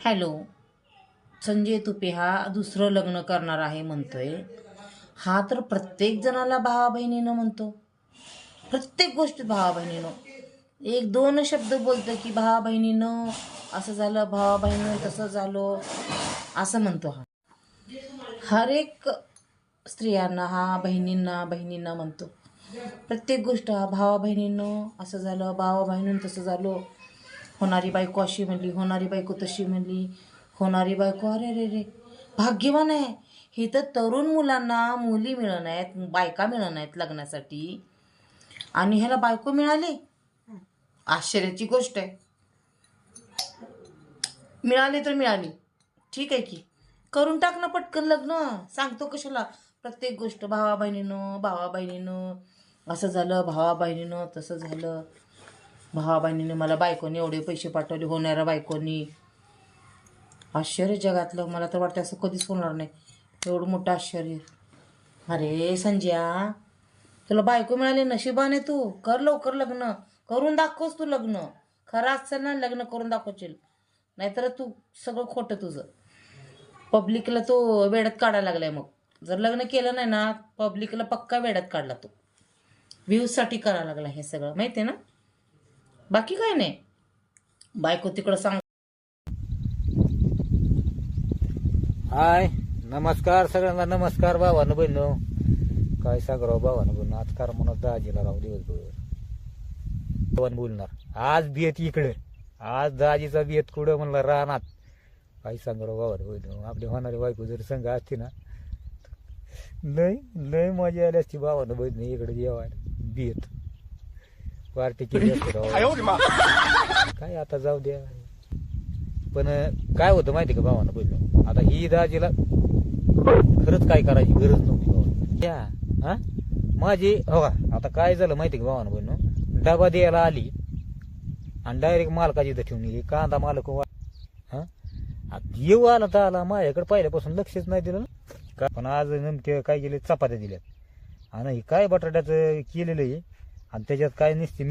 Hello Sanjay Tupe हा दुसरं लग्न करणार आहे म्हणतोय. हा तर प्रत्येक जणाला भावा बहिणीनं म्हणतो. प्रत्येक गोष्ट भावा बहिणीनं एक दोन शब्द बोलतो की भावा बहिणीनं असं झालं भावा बहिणीनं तसं झालं असं म्हणतो हा. हर एक स्त्रियांना हा बहिणींना बहिणींना म्हणतो. प्रत्येक गोष्ट हा भावा बहिणीनं असं झालं भावा बहिणीनं तसं झालं होणारी बायको अशी म्हणली होणारी बायको तशी म्हणली होणारी बायको अरे रे रे भाग्यवान आहे. हे तर तरुण मुलांना मुली मिळत आहेत बायका मिळत नाहीत लग्नासाठी. आणि ह्याला बायको मिळाली? आश्चर्याची गोष्ट आहे. मिळाली तर मिळाली. ठीक आहे की. करून टाक ना पटकन लग्न. सांगतो कशाला. प्रत्येक गोष्ट भावा बहिणीनं भावा बहिणीनं असं झालं भावा बहिणीनं तसं झालं. भावा मला बायकोने एवढे पैसे पाठवले होणाऱ्या बायकोनी. आश्चर्य जगातलं. मला तर वाटतं असं कधीच होणार नाही. एवढं मोठं आश्चर्य. अरे संजया तुला बायको मिळाली नशिबाने तू. कर लवकर लग्न. करून दाखवस तू लग्न. खरं असेल ना लग्न करून दाखवशील. नाहीतर तू सगळं खोटं तुझं. पब्लिकला तो वेड्यात काढायला लागलाय मग. जर लग्न केलं नाही ना पब्लिकला पक्का वेड्यात काढला तो. व्ह्यूजसाठी करायला लागला हे सगळं. माहिती आहे ना? बाकी काय नाही. बायको तिकडं सांग. हाय नमस्कार सगळ्यांना. नमस्कार भावानं बहिणो. काय सागराव भावानं बोलणं आज कार म्हणत दाजीला राहू दिवसभर भवन बोलणार? आज बियत इकडे. आज दाजीचा बियत कुठं म्हणलं? रानात. काय सांगराव भावानं बहिण? आपली होणारी बायको जर संघ असती ना लय लय मजा आली असती भावानं बहिण. इकडे जेवायला. बियत पार्टी केली असती राव. काय आता जाऊ द्या. पण काय होतं माहिती का भावानं बोललो? आता ही दाजीला खरंच काय करायची गरज नव्हती भावानं या हा? माझी हो का आता काय झालं माहिती का भावानं बोललो? डबा द्यायला आली आणि डायरेक्ट मालकाची इथं ठेवून गेली. कांदा मालक वा हा? आता येऊ आला तर आला. माझ्याकडे पहिल्यापासून लक्षच नाही दिलं ना. का पण आज नेमके काय केले? चपात्या दिल्यात. आणि हे काय बटाट्याचं केलेलं आहे आणि त्याच्यात काय नसते